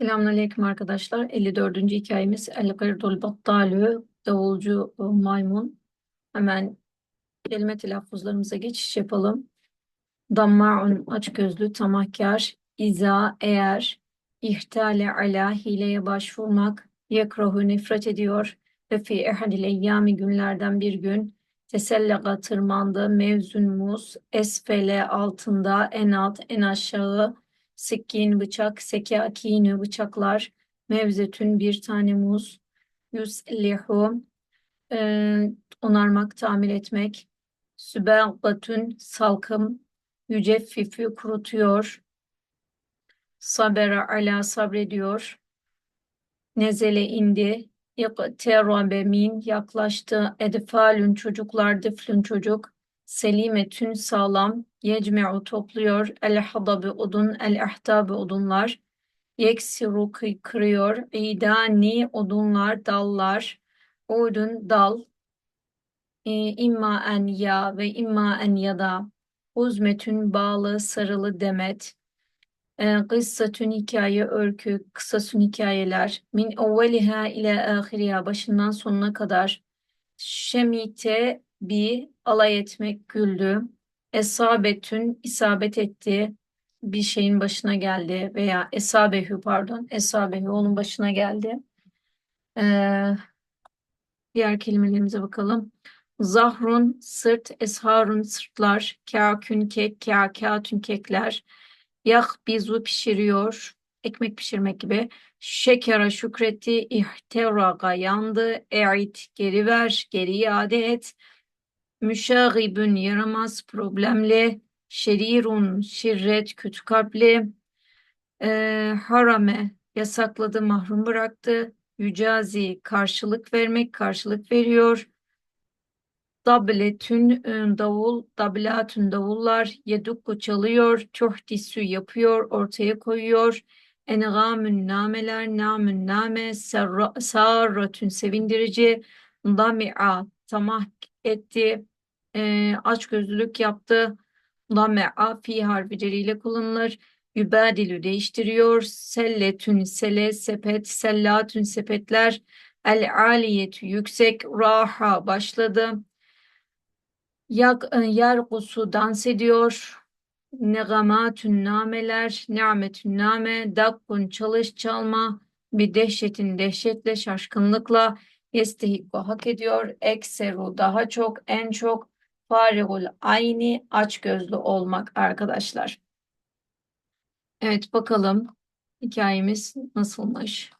Selamünaleyküm arkadaşlar. 54. hikayemiz El Gırdul Battalü Davulcu Maymun. Hemen kelime telaffuzlarımıza geçiş yapalım. Damma'un açgözlü tamahkar. İza eğer ihtale ala hileye başvurmak. Yekrahu nefret ediyor. Ve fi ehadil eyyami günlerden bir gün tesellaga tırmandı. Mevzun muz esfele altında en alt en aşağı Sikkin bıçak, sekâkînü bıçaklar, mevzetün bir tane muz, yuslihu e, onarmak, tamir etmek, sübâgatün salkım, yüceffifü kurutuyor, sabera ala sabrediyor, nezele indi, ikterabe min yaklaştı, edfalün çocuklar, dıflün çocuk, selimetün sağlam, yecme'u topluyor, el hadabi odun, el ahtabi odunlar, yeksiru kırıyor, idani odunlar, dallar, udun dal, e, imma en ya ve imma en ya da, uzmetün bağlı, sarılı demet, e, kıssatün hikaye, örgü, kısasün hikayeler, min evveliha ile ahiriya, başından sonuna kadar, şemite bi alay etmek, güldü, esabetün isabet etti, bir şeyin başına geldi veya esabehü pardon, esabehü onun başına geldi. Ee, diğer kelimelerimize bakalım. Zahrun sırt, esharun sırtlar, kâkün kek, kâkâtün kekler, bizu pişiriyor, ekmek pişirmek gibi. Şekera şükretti, ihteraga yandı, e'it geri ver, geri iade et. Müşagibün yaramaz, problemli. Şerirun şirret, kötü kalpli. E, harame yasakladı, mahrum bıraktı. Yücazi karşılık vermek, karşılık veriyor. Dabletün e, davul, dablatün davullar, yedukku çalıyor, çohdisü yapıyor, ortaya koyuyor. Engamün nameler, namün name, sarratün sevindirici, dami'a tamah etti, e, açgözlülük yaptı. Dame'a fi harfleriyle kullanılır. Yübadilü değiştiriyor. Selletün sele sepet, sellatün sepetler. El aliyetü yüksek, raha başladı. Yak, e, yergusu dans ediyor. Negamatün nameler, ni'metün name, dakkun çalış çalma, bir dehşetin dehşetle, şaşkınlıkla, yestehikku hak ediyor, ekseru daha çok, en çok, farigul ayni açgözlü olmak arkadaşlar. Evet bakalım hikayemiz nasılmış?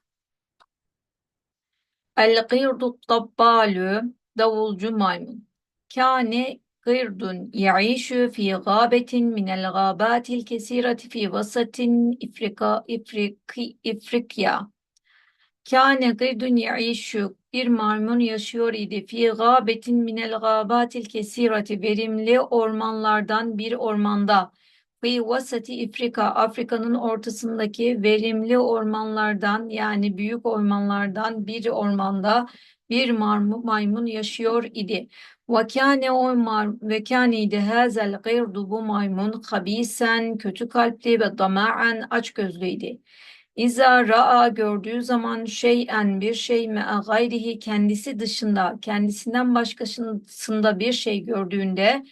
El gırdu tabbalü davulcu maymun. Kâne gırdun yaişu fi gâbetin minel gâbâtil kesireti fi vasatin İfrika, İfriki, İfrikya. Kâne gırdun yaişu bir maymun yaşıyor idi. Fi gâbetin minel gâbatil kesirati verimli ormanlardan bir ormanda. Fi vasati İfrika Afrika'nın ortasındaki verimli ormanlardan yani büyük ormanlardan bir ormanda bir maymun yaşıyor idi. Ve kâne o ve kâneydi hazel gırdu bu maymun habisen kötü kalpli ve dama'an açgözlüydü. İza ra'a gördüğü zaman şeyen bir şey me gayrihi kendisi dışında kendisinden başkasında bir şey gördüğünde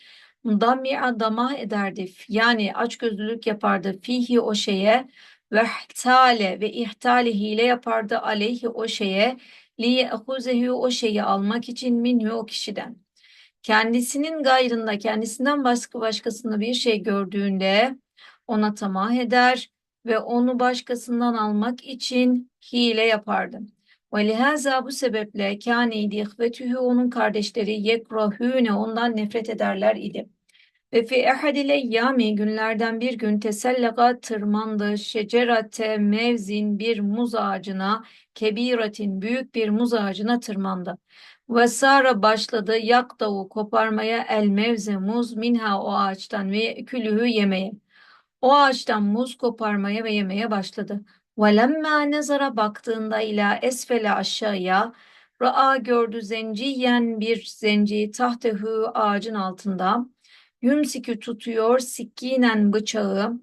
dami'a damah ederdi. Yani açgözlülük yapardı fihi o şeye ve ihtale ve ihtale hile yapardı aleyhi o şeye li yehuzehu o şeyi almak için minhu o kişiden. Kendisinin gayrında kendisinden başka başkasında bir şey gördüğünde ona tamah eder ve onu başkasından almak için hile yapardı. Lihaza bu sebeple kâneydi ihvetühü onun kardeşleri yekrahüne ondan nefret ederler idi. Ve fi ehadil eyyami günlerden bir gün tesellaka tırmandı şecerate mevzin bir muz ağacına kebiratin büyük bir muz ağacına tırmandı. Ve sara başladı yaktavu koparmaya el mevze muz minha o ağaçtan ve külühü yemeye. O ağaçtan muz koparmaya ve yemeye başladı. وَلَمَّا nezara baktığında ila esfele aşağıya ra'a gördü zenciyen bir zenci tahtehu ağacın altında yumsikü tutuyor sikkinen bıçağı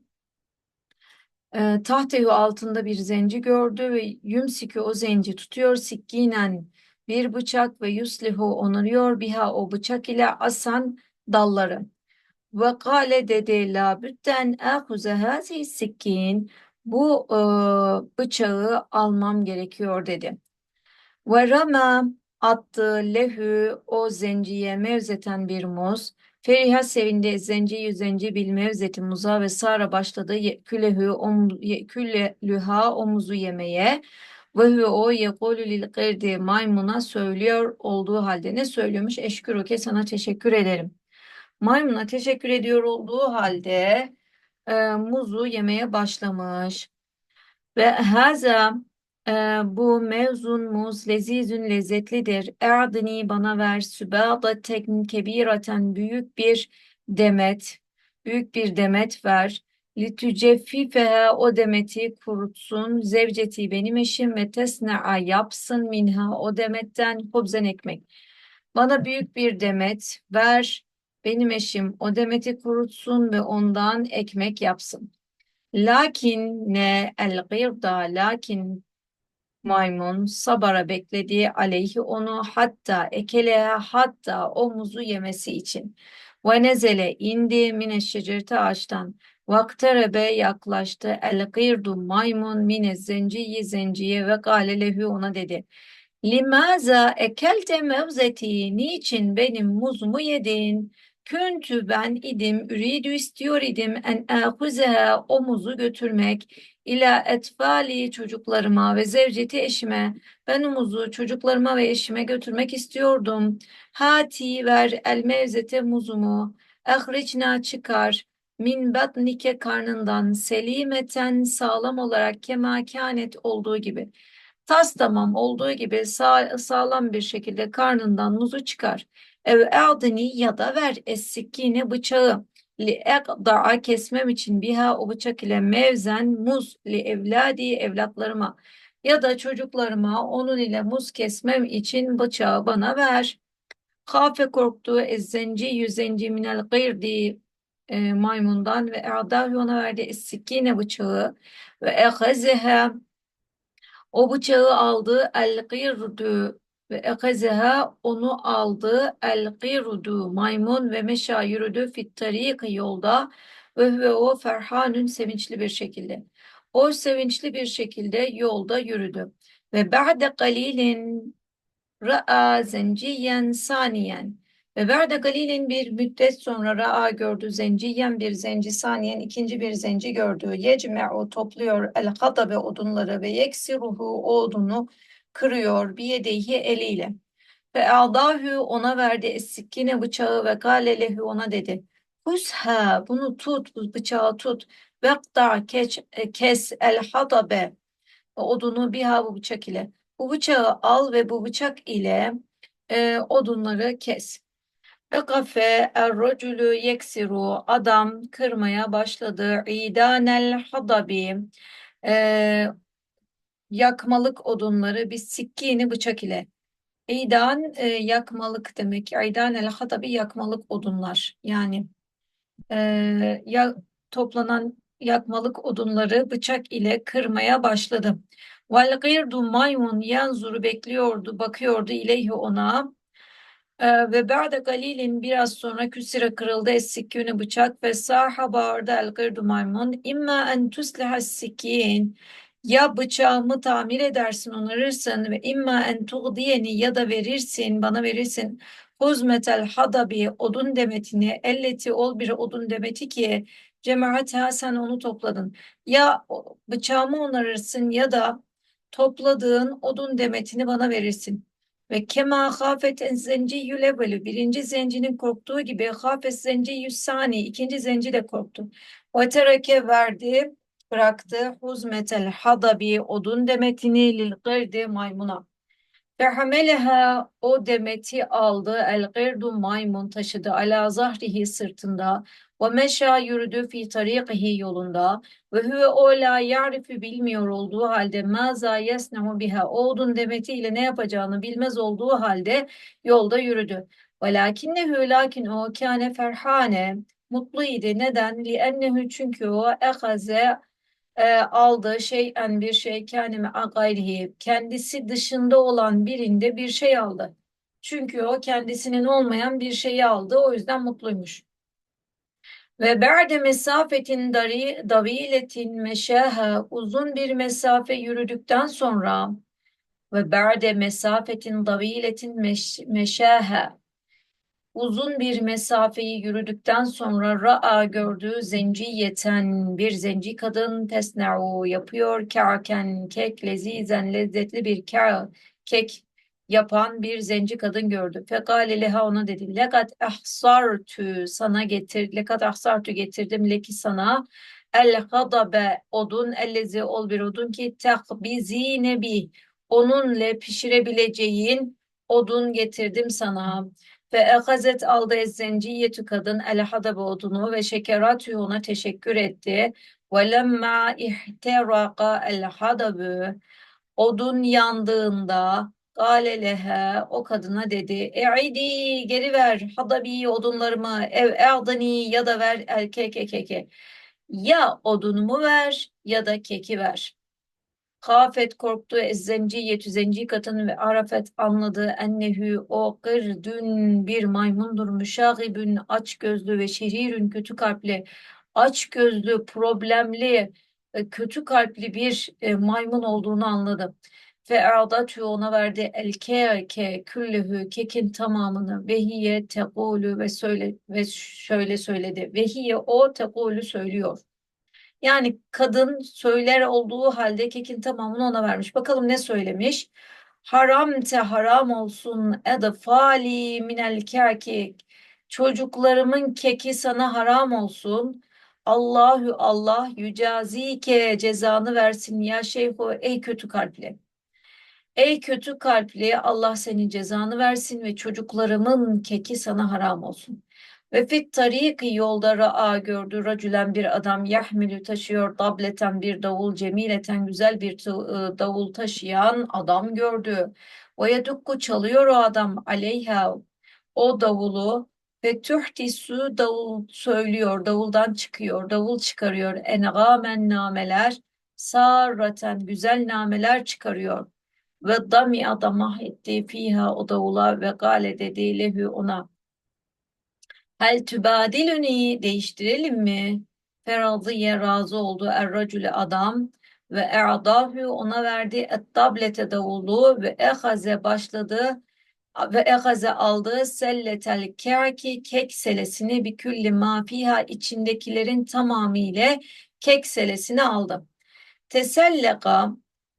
E, tahtehu altında bir zenci gördü ve yumsiku o zenci tutuyor sikkinen bir bıçak ve yuslihu onuruyor biha o bıçak ile asan dalları. Ve kâle dedi la bütten ahuze hazi sikkin bu e, bıçağı almam gerekiyor dedi. Ve rama attı lehü o zenciye mevzeten bir muz. Feriha sevindi zenci zenci bil mevzeti muza ve Sara başladı külehü küllüha omuzu yemeye. Ve o yekulü lil maymuna söylüyor olduğu halde ne söylüyormuş? Eşküruke sana teşekkür ederim. Maymuna teşekkür ediyor olduğu halde e, muzu yemeye başlamış. Ve haza e, bu mevzun muz lezizün lezzetlidir. Erdini bana ver sübâdaten kebiraten büyük bir demet, büyük bir demet ver. Litüceffifeha o demeti kurutsun. Zevceti benim eşim ve tesne'a yapsın minha o demetten hobzen ekmek. Bana büyük bir demet ver. Benim eşim o demeti kurutsun ve ondan ekmek yapsın. Lakin ne el gırda lakin maymun sabara bekledi aleyhi onu hatta ekele hatta o muzu yemesi için. Ve nezele indi mine şecerete ağaçtan. Vakterebe yaklaştı el gırdu maymun mine zenciyi zenciye ve gale ona dedi. Limaza ekelte mevzeti niçin benim muzumu yedin? Küntü ben idim, üridü istiyor idim en ahuzeha o muzu götürmek ila etfali çocuklarıma ve zevceti eşime. Ben o muzu çocuklarıma ve eşime götürmek istiyordum. Hati ver el mevzete muzumu. Ehricna çıkar. Min batnike karnından selimeten sağlam olarak kemakenet olduğu gibi. Tas tamam olduğu gibi sağ, sağlam bir şekilde karnından muzu çıkar. Ev e'dini ya da ver es-sikkine bıçağı. Li ekda'a kesmem için biha o bıçak ile mevzen muz li evladi evlatlarıma. Ya da çocuklarıma onun ile muz kesmem için bıçağı bana ver. Kafe korktu ezzenci yüzenci minel gırdi e, maymundan ve e'dahu ona verdi es-sikkine bıçağı. Ve ehazeha o bıçağı aldı el gırdu ve ekazeha onu aldı el gırdu maymun ve meşa yürüdü fit tariki yolda ve ve o ferhanün sevinçli bir şekilde. O sevinçli bir şekilde yolda yürüdü. Ve ba'de galilin ra'a zenciyen saniyen ve ba'de galilin bir müddet sonra ra'a gördü zenciyen bir zenci saniyen ikinci bir zenci gördü. Yecme'u topluyor el hatabe odunları ve yeksiruhu o odunu kırıyor bir yedehi eliyle. Ve aldahu ona verdi essikkine bıçağı ve galelehu ona dedi. Husha bunu tut bıçağı tut. Vekta keç, e, kes el hatabe odunu biha bu bıçak ile. Bu bıçağı al ve bu bıçak ile e, odunları kes. Ve kafe er-raculu yeksiru adam kırmaya başladı. İdanel hadabi e, yakmalık odunları bir sikkini bıçak ile. İdan e, yakmalık demek. İdan el hatabi yakmalık odunlar. Yani e, ya toplanan yakmalık odunları bıçak ile kırmaya başladı. Vel gırdu maymun yanzuru bekliyordu, bakıyordu ileyhi ona. Ee, ve ba'de galilin biraz sonra küsire kırıldı es-sikkûne bıçak ve saha bağırdı el gırdu maymun imma en tusliha sikkin ya bıçağımı tamir edersin onarırsın ve imma en tuğdiyeni ya da verirsin bana verirsin huzmetel hadabi odun demetini elleti ol bir odun demeti ki cemaatha sen onu topladın ya bıçağımı onarırsın ya da topladığın odun demetini bana verirsin. Ve kema hafet zenci yülevvelü birinci zencinin korktuğu gibi hafet zenci yüssani ikinci zenci de korktu. Ve tereke verdi bıraktı huzmetel hadabi odun demetini lil gırdi maymuna. Fehameleha o demeti aldı el gırdu maymun taşıdı ala zahrihi sırtında ve meşa yürüdü fi tarikihi yolunda ve huve o la ya'rifu bilmiyor olduğu halde maza yesnemu biha o odun demetiyle ne yapacağını bilmez olduğu halde yolda yürüdü. Velakinnehu lakin o kâne ferhane mutlu idi. Neden? Li ennehu çünkü o ehaze e, aldığı şey en bir şey kendime gayrihi kendisi dışında olan birinde bir şey aldı. Çünkü o kendisinin olmayan bir şeyi aldı. O yüzden mutluymuş. Ve ba'de mesafetin dari, daviletin meşaha uzun bir mesafe yürüdükten sonra ve ba'de mesafetin daviletin meş, meşaha uzun bir mesafeyi yürüdükten sonra ra'a gördüğü zenciyeten bir zenci kadın tesna'u yapıyor kâken kek lezizen lezzetli bir kâ kek yapan bir zenci kadın gördü. Fekale leha ona dedi. Lekat ahsartü sana getir. Lekat ahsartü getirdim leki sana. El hadabe odun ellezi ol bir odun ki tehbizine bi onunla pişirebileceğin odun getirdim sana. Ve ehazet aldı ezzenciyetü kadın el hadabe odunu ve şekeratü ona teşekkür etti. Ve lemma ihteraka el hadabu odun yandığında Gale lehe o kadına dedi e'idi geri ver hadabi odunlarımı ev e'dani ya da ver erkek ekeke ya odunumu ver ya da keki ver. Kafet korktu ezzenciyetü zenci kadın ve arafet anladı ennehü o dün bir maymundur müşagibün aç gözlü ve şerirün kötü kalpli aç gözlü problemli e, kötü kalpli bir e, maymun olduğunu anladı. Ve e'adatü ona verdi el keke küllühü kekin tamamını ve hiye tekulu ve söyle ve şöyle söyledi. Ve hiye o tekulu söylüyor. Yani kadın söyler olduğu halde kekin tamamını ona vermiş. Bakalım ne söylemiş? Haram te haram olsun edfali minel kekik. Çocuklarımın keki sana haram olsun. Allahu Allah yücazike cezanı versin ya şeyhu ey kötü kalpli. Ey kötü kalpli Allah senin cezanı versin ve çocuklarımın keki sana haram olsun. Ve fit tariki yolda ra'a gördü. Racülen bir adam yahmilü taşıyor. Dableten bir davul cemileten güzel bir ıı, davul taşıyan adam gördü. Ve yedukku çalıyor o adam aleyha. O davulu ve tuhtisu davul söylüyor davuldan çıkıyor davul çıkarıyor. Engamen nameler sarraten güzel nameler çıkarıyor. Ve dami adamah etti fiha o davula ve gale dedi lehü ona Hel tübadilüni değiştirelim mi? Feraziye razı oldu. Erracüle adam ve e'adahu ona verdi. Et tablete davulu ve ehaze başladı. Ve ehaze aldı. Selletel kerki kek selesini bir külli mafiha içindekilerin tamamıyla kek selesini aldı. Teselleka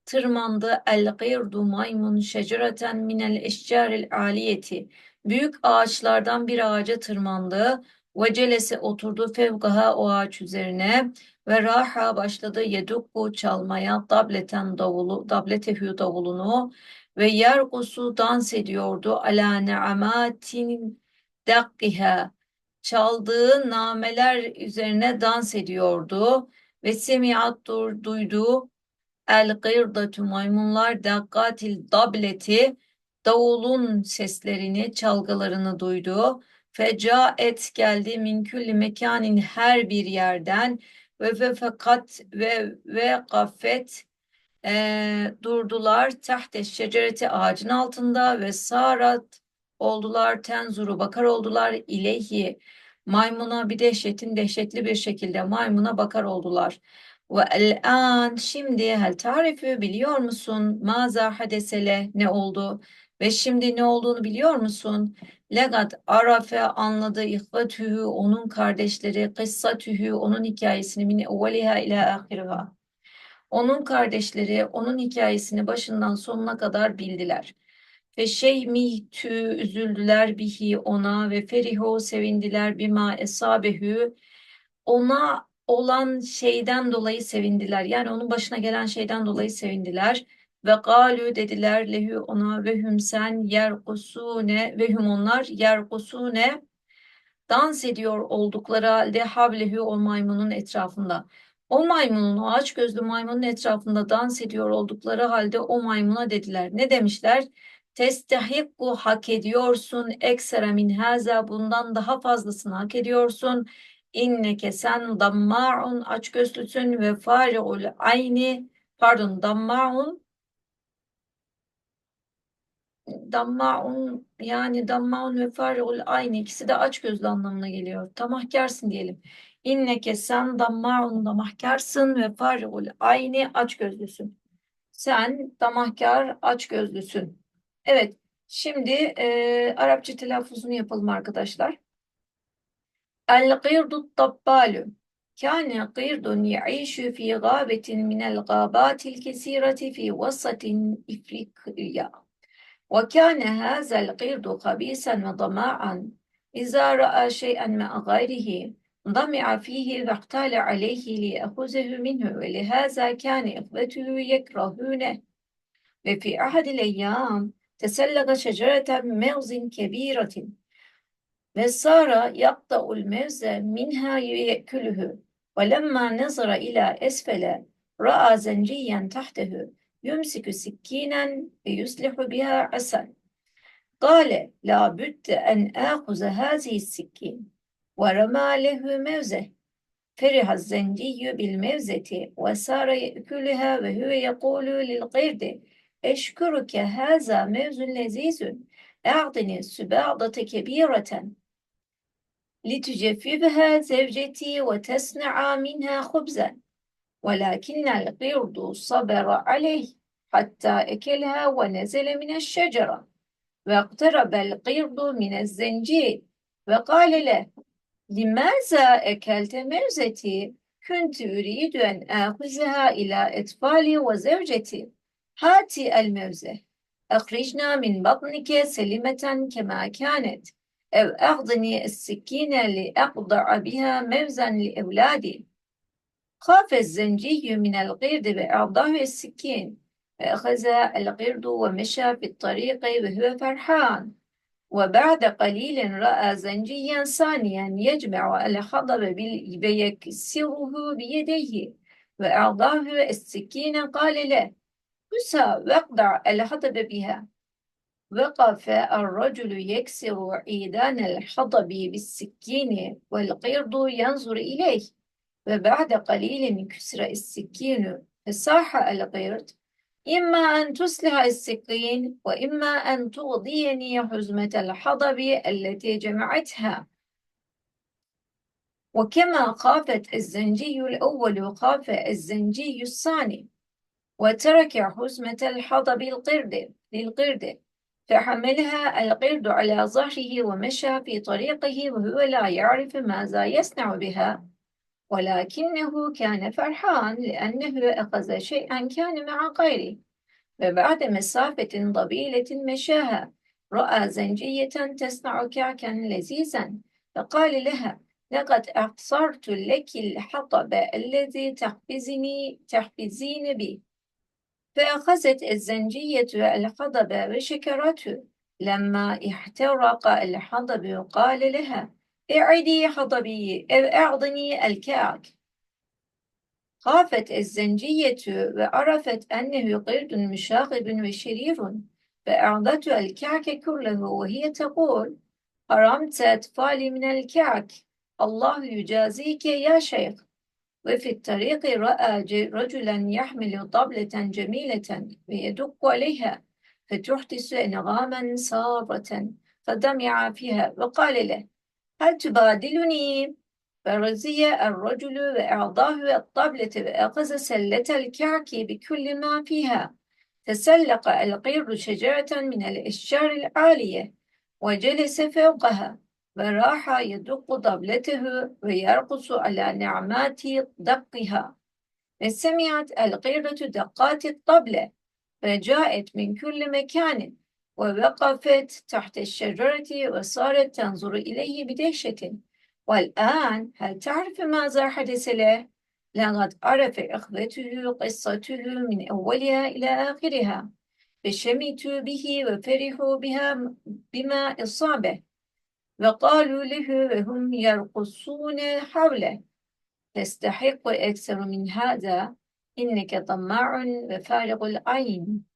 tırmandı. El gırdu maymun şecereten minel eşcaril aliyeti Büyük ağaçlardan bir ağaca tırmandı. Ve oturdu fevkaha o ağaç üzerine ve raha başladı yedukku çalmaya dableten davulu dabletehü davulunu ve yerkusu dans ediyordu. Ala ne'amatin dakkiha. Çaldığı nameler üzerine dans ediyordu ve semiat duydu. El gırdatu maymunlar dakkatil dableti davulun seslerini, çalgılarını duydu. Fecaet geldi min külli mekanin her bir yerden ve ve fakat ve ve gafet e, durdular tahte şecereti ağacın altında ve sarat oldular tenzuru bakar oldular ileyhi maymuna bir dehşetin dehşetli bir şekilde maymuna bakar oldular. Ve el-an şimdi hel tarifi biliyor musun? Maza hadesele ne oldu? Ve şimdi ne olduğunu biliyor musun? Legat arafe anladı ihvetühü onun kardeşleri kıssatühü onun hikayesini min evveliha ila ahiriha. Onun kardeşleri onun hikayesini başından sonuna kadar bildiler. Ve şeymihtü üzüldüler bihi ona ve feriho sevindiler bima esabehü ona olan şeyden dolayı sevindiler. Yani onun başına gelen şeyden dolayı sevindiler. Ve galü dediler lehü ona ve hüm sen yerkusune ve hüm onlar yerkusune dans ediyor oldukları halde havlehü o maymunun etrafında. O maymunun, o aç gözlü maymunun etrafında dans ediyor oldukları halde o maymuna dediler. Ne demişler? Testehikku hak ediyorsun eksera min haza bundan daha fazlasını hak ediyorsun. İnneke sen damma'un açgözlüsün ve fari'ul ayni pardon damma'un damma'un yani damma'un ve fari'ul ayni ikisi de açgözlü anlamına geliyor. Tamahkarsın diyelim. İnneke sen damma'un damahkarsın ve fari'ul ayni açgözlüsün. Sen damahkar açgözlüsün. Evet. Şimdi e, Arapça telaffuzunu yapalım arkadaşlar. El-gırdu tabbalu. Kâne gırdun ya'işu fi gâbetin minel gâbâtil kesîreti fi vasatin İfrikya. وكان هذا القرد خبيثا وضماعا إذا رأى شيئا مع غيره ضمع فيه واقتال عليه ليأخذه منه ولهذا كان إخوته يكرهونه. وفي أحد الأيام تسلق شجرة موز كبيرة. وصار يقطع الموز منها يأكله ولما نظر إلى أسفل رأى زنجيا تحته. يمسك سكينا ويصلح بها عسل. قال لا بد أن آخذ هذه السكين. ورمى له موزة. فرح الزنجي بالموزة وصار يأكلها وهو يقول للقرد أشكرك هذا موز لذيذ. أعطني سباعة كبيرة. لتجففها زوجتي وتصنع منها خبزا. ولكن القرد صبر عليه حتى أكلها ونزل من الشجرة واقترب القرد من الزنجير. وقال له لماذا أكلت موزتي؟ كنت أريد أن آخذها إلى أطفالي وزوجتي. هات الموزة أخرجنا من بطنك سلمة كما كانت أو أخذني السكين لأقطع بها موزا لأولادي. خاف الزنجي من القرد وأعطاه السكين فأخذ القرد ومشى في الطريق وهو فرحان. وبعد قليل رأى زنجيا ثانيا يجمع الحطب ويكسره بيديه وأعطاه السكين قال له خذها واقطع الحطب بها. وقف الرجل يكسر عيدان الحطب بالسكين والقرد ينظر إليه. وبعد قليل كسر السكين فصاح القرد. إما أن تصلح السكين وإما أن تغضيني حزمة الحطب التي جمعتها. وكما خافت الزنجي الأول خاف الزنجي الثاني وترك حزمة الحطب القرد للقرد. فحملها القرد على ظهره ومشى في طريقه وهو لا يعرف ماذا يصنع بها. ولكنه كان فرحان لأنه أخذ شيئا كان مع غيره. وبعد مسافة طويلة مشاها رأى زنجية تصنع كعكا لذيذا فقال لها لقد أقصرت لك الحطب الذي تحفزني تحفزين به فأخذت الزنجية الحطب وشكرته لما احترق الحطب قال لها اعدي حطبي أو أعطني الكعك. خافت الزنجية وعرفت أنه قرد مشاغب وشرير فأعطته الكعك كله وهي تقول حرمت أطفالي من الكعك. الله يجازيك يا شيخ. وفي الطريق رأى رجلا يحمل طبلة جميلة ويدق عليها فتحدث أنغاما سارة فدمع فيها وقال له هل تبادلني؟ فرزي الرجل وأعطاه الطبلة وأخذ سلة الكعك بكل ما فيها تسلق القرد شجرة من الأشجار العالية وجلس فوقها وراح يدق طبلته ويرقص على نعمات دقها فسمعت القردة دقات الطبلة فجاءت من كل مكان ووقفت تحت الشجرة وصارت تنظر إليه بدهشة. والآن هل تعرف ماذا حدث له؟ لقد عرف إخوته قصته من أولها إلى آخرها. فشمتوا به وفرحوا بها بما إصابه. وقالوا له وهم يرقصون حوله. تستحق أكثر من هذا. إنك طماع وفارغ العين.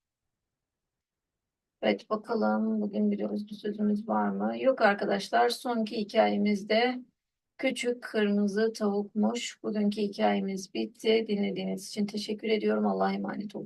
Evet bakalım bugün bir özlü sözümüz var mı? Yok arkadaşlar sonki hikayemizde Küçük kırmızı tavukmuş. Bugünkü hikayemiz bitti. Dinlediğiniz için teşekkür ediyorum. Allah'a emanet olun.